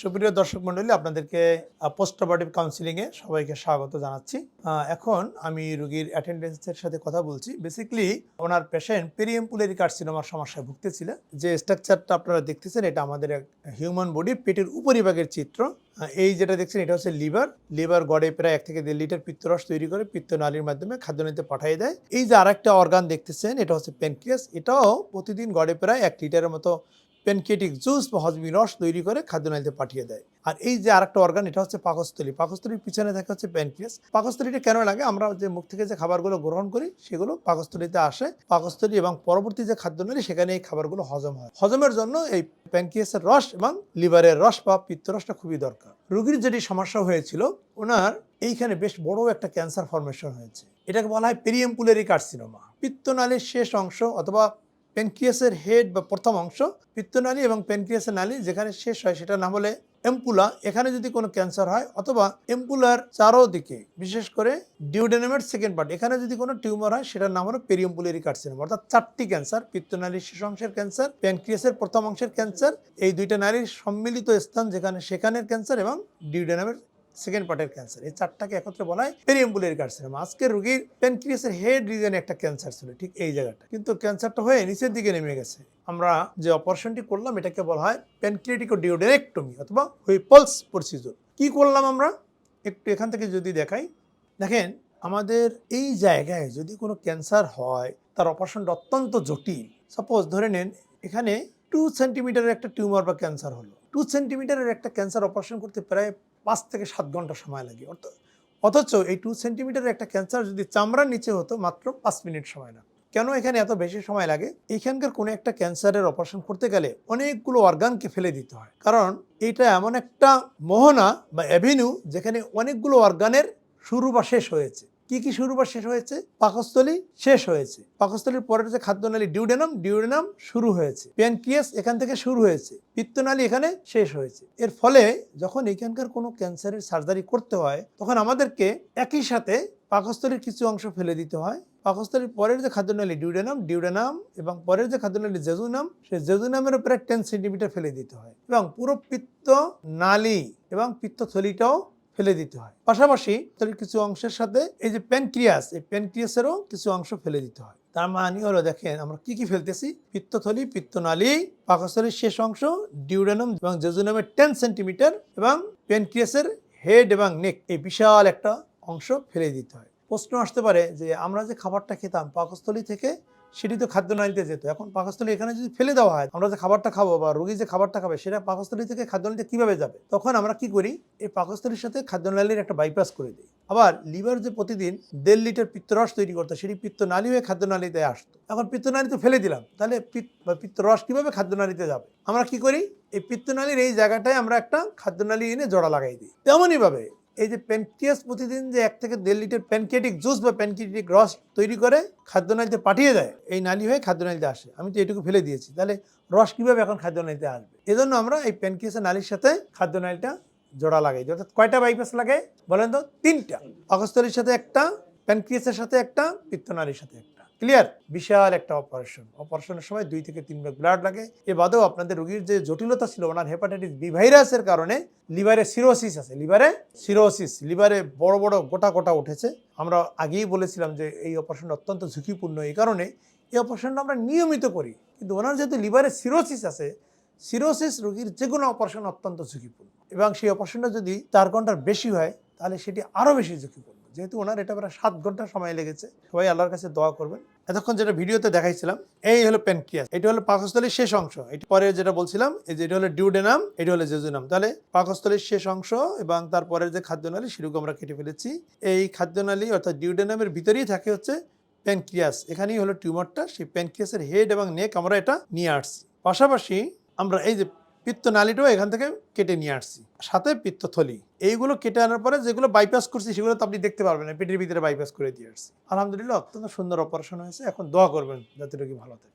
সুপ্রিয় দর্শক মণ্ডলী, আপনাদেরকে পোস্ট অপারেটিভ কাউন্সিলিংয়ে সবাইকে স্বাগত জানাচ্ছি। এখন আমি রুগীর অ্যাটেন্ডেন্সের সাথে কথা বলছি। বেসিক্যালি ওনার পেশেন্ট পেরিএমপুলেরি কার্সিনোমার সমস্যায় ভুগতেছিলেন যে স্ট্রাকচারটা আপনারা দেখতেছেন, এটা আমাদের হিউম্যান বডির পেটের উপরিভাগের চিত্র। এই যেটা দেখছেন, এটা হচ্ছে লিভার। লিভার গড়ে প্রায় এক থেকে দেড় লিটার পিত্তরস তৈরি করে, পিত্তনালীর মাধ্যমে খাদ্য নিতে পাঠিয়ে দেয়। এই যে আরেকটা অর্গান দেখতেছেন, এটা হচ্ছে প্যানক্রিয়াস এটাও প্রতিদিন গড়ে প্রায় এক লিটারের মতো প্যানকেটিক জুস বা হজমি রস তৈরি করে খাদ্যনালীতে পাঠিয়ে দেয়। আর এই যে আরেকটা অর্গান এটা হচ্ছে পাকস্থলী। পাকস্থলীর পিছনে থাকে হচ্ছে প্যানক্রিয়াস পাকস্থলীটা কেন লাগে? আমরা যে মুখ থেকে যে খাবারগুলো গ্রহণ করি, সেগুলো পাকস্থলীতে আসে। পাকস্থলী এবং পরবর্তী যে খাদ্যনালী সেখানে এই খাবারগুলো হজম হয়। হজমের জন্য এই প্যানক্রিয়াসের রস এবং লিভারের রস বা পিত্তরসটা খুবই দরকার। রোগীর যেটি সমস্যা হয়েছিল, ওনার এইখানে বেশ বড় একটা ক্যান্সার ফর্মেশন হয়েছে। এটাকে বলা হয় পেরিয়ামপুলারি কার্সিনোমা পিত্তনালীর শেষ অংশ অথবা প্যানক্রিয়াসের হেড বা প্রথম অংশ, পিত্তনালী এবং প্যানক্রিয়াসের নালী যেখানে শেষ হয় সেটা না হলে এম্পুলা, এখানে যদি কোনো ক্যান্সার হয় অথবা এম্পুলার চারোদিকে, বিশেষ করে ডিউডেনামের সেকেন্ড পার্ট, এখানে যদি কোনো টিউমার হয় সেটার নাম হলো পেরিয়াম্পুলারি কার্সিনোমা, অর্থাৎ চারটি ক্যান্সার পিত্তনালীর শেষ অংশের ক্যান্সার, প্যানক্রিয়াসের প্রথম অংশের ক্যান্সার, এই দুইটা নারীর সম্মিলিত স্থান যেখানে সেখানের ক্যান্সার এবং ডিউডেনামের সেকেন্ড পার্টের ক্যান্সার এই চারটাকে একত্রে বলা হয় পেরিয়াম্বুলারি কার্সিনোমা আজকের রোগীর প্যানক্রিয়াসের হেড রিজনে একটা ক্যান্সার ছিল, ঠিক এই জায়গাটা। কিন্তু ক্যান্সারটা হয়ে নিচের দিকে নেমে গেছে। আমরা যে অপারেশনটি করলাম, এটাকে বলা হয় প্যানক্রিয়াটিকো ডিওডেনেক্টমি অথবা হুইপলস প্রসিজর কি করলাম আমরা? একটু এখান থেকে যদি দেখাই। দেখেন, আমাদের এই জায়গায় যদি কোনো ক্যান্সার হয়, তার অপারেশনটা অত্যন্ত জটিল। সাপোজ ধরে নেন, এখানে টু সেন্টিমিটারের একটা টিউমার বা ক্যান্সার হলো। টু সেন্টিমিটারের একটা ক্যান্সার অপারেশন করতে প্রায় পাঁচ থেকে সাত ঘণ্টা সময় লাগে। অর্থাৎ অথচ এই টু সেন্টিমিটারের একটা ক্যান্সার যদি চামড়ার নিচে হতো, মাত্র পাঁচ মিনিট সময় লাগে কেন এখানে এত বেশি সময় লাগে? এখানকার কোনো একটা ক্যান্সারের অপারেশন করতে গেলে অনেকগুলো অর্গানকে ফেলে দিতে হয়। কারণ এটা এমন একটা মোহনা বা অ্যাভিনিউ যেখানে অনেকগুলো অর্গানের শুরু বা শেষ হয়েছে। কি কি শুরু বা শেষ হয়েছে? পাকস্থলী শেষ হয়েছে। পাকস্থলীর পরের যে খাদ্যনালী ডিউডেনাম ডিউডেনাম শুরু হয়েছে। প্যানক্রিয়াস এখান থেকে শুরু হয়েছে। পিত্তনালী এখানে শেষ হয়েছে। এর ফলে যখন এখানকার কোনো ক্যান্সারের সার্জারি করতে হয়, তখন আমাদেরকে একই সাথে পাকস্থলীর কিছু অংশ ফেলে দিতে হয়। পাকস্থলীর পরের যে খাদ্যনালী ডিউডেনাম ডিউডেনাম এবং পরের যে খাদ্যনালী জেজুনাম, সেই জেজুনামের উপরে টেন সেন্টিমিটার ফেলে দিতে হয়। এবং পুরো পিত্ত নালী এবং পিত্তথলিটাও ফেলে দিতে হয়। পাশাপাশি তার কিছু অংশের সাথে এই যে প্যানক্রিয়াস, এই প্যানক্রিয়াসেরও কিছু অংশ ফেলে দিতে হয়। তার মানে হলো দেখেন, আমরা কি কি ফেলতেছি? পিত্তথলি, পিত্তনালী, পাকস্থলীর শেষ অংশ ডিউডেনাম এবং জেজুনামের টেন সেন্টিমিটার এবং প্যানক্রিয়াসের হেড এবং নেক এই বিশাল একটা অংশ ফেলে দিতে হয়। প্রশ্ন আসতে পারে যে আমরা যে খাবারটা খেতাম পাকস্থলী থেকে সেটি তো খাদ্য খাদ্যনালীতে যেত। এখন পাকস্থলী এখানে যদি ফেলে দেওয়া হয়, আমরা যে খাবারটা খাব বা রোগী যে খাবারটা খাবে, সেটা পাকস্থলী থেকে খাদ্যনালীতে কীভাবে যাবে? তখন আমরা কি করি? এই পাকস্থলীর সাথে খাদ্যনালীর একটা বাইপাস করে দিই। আবার লিভার যে প্রতিদিন দেড় লিটার পিত্তরস তৈরি করতো, সেটি পিত্তনালী হয়ে খাদ্যনালীতে আসতো। এখন পিত্তনালীতে ফেলে দিলাম, তাহলে পিত্ত বা পিত্তরস কীভাবে খাদ্যনালীতে যাবে? আমরা কি করি? এই পিত্তনালীর এই জায়গাটায় আমরা একটা খাদ্যনালী এনে জোড়া লাগাই দিই। তেমনইভাবে এই যে প্যানক্রিয়াস প্রতিদিন যে এক থেকে দেড় লিটার প্যানকেটিক জুস বা প্যানকেটিক রস তৈরি করে খাদ্যনালীতে পাঠিয়ে দেয়, এই নালী হয়ে খাদ্যনালীতে আসে। আমি তো এটুকু ফেলে দিয়েছি। তাহলে রস কীভাবে এখন খাদ্যনালীতে আসবে? এজন্য আমরা এই প্যানক্রিয়াসের নালীর সাথে খাদ্যনালীটা জোড়া লাগাই অর্থাৎ কয়টা বাইপাস লাগে? বলেন তো, তিনটা। পাকস্থলীর সাথে একটা, প্যানক্রিয়াসের সাথে একটা, পিত্তনালীর সাথে একটা। ক্লিয়ার বিশাল একটা অপারেশন অপারেশনের সময় দুই থেকে তিন ভাগ ব্লাড লাগে। এ বাদেও আপনাদের রোগীর যে জটিলতা ছিল, ওনার হেপাটাইটিস বি ভাইরাসের কারণে লিভারে সিরোসিস আছে। লিভারে সিরোসিস লিভারে বড় বড় গোটা গোটা উঠেছে। আমরা আগেই বলেছিলাম যে এই অপারেশনটা অত্যন্ত ঝুঁকিপূর্ণ। এই কারণে এই অপারেশনটা আমরা নিয়মিত করি। কিন্তু ওনার যেহেতু লিভারে সিরোসিস আছে সিরোসিস রোগীর যে কোনো অপারেশন অত্যন্ত ঝুঁকিপূর্ণ। এবং সেই অপারেশনটা যদি চার ঘণ্টার বেশি হয়, তাহলে সেটি আরও বেশি ঝুঁকিপূর্ণ। যেহেতু ওনার এটা প্রায় সাত ঘণ্টা সময় লেগেছে, সবাই আল্লাহর কাছে দোয়া করবেন। এতক্ষণ যেটা ভিডিওতে দেখাইছিলাম, এই হলো প্যানক্রিয়াস এটা হলো পাকস্থলীর শেষ অংশ। এটি পরে যেটা বলছিলাম, এই যে এটা হলো ডিউডেনাম এটা হলো জেজুনাম তাহলে পাকস্থলীর শেষ অংশ এবং তারপরের যে খাদ্যনালী, সেটুকু আমরা কেটে ফেলেছি। এই খাদ্যনালী অর্থাৎ ডিউডেনামের ভিতরেই থাকে হচ্ছে প্যানক্রিয়াস এখানেই হলো টিউমারটা সেই প্যানক্রিয়াসের হেড এবং নেক আমরা এটা নিয়ে আসছি। পাশাপাশি আমরা এই যে পিত্তনালীটাও এখান থেকে কেটে নিয়ে আসছি। সাথে পিত্তথলি এইগুলো কেটে আনার পরে যেগুলো বাইপাস করছি সেগুলো তো আপনি দেখতে পারবেন পেটের ভিতরে বাইপাস করে দিয়ে আসছি। আলহামদুলিল্লাহ, অত্যন্ত সুন্দর অপারেশন হয়েছে। এখন দোয়া করবেন যাতে রোগী ভালো থাকে।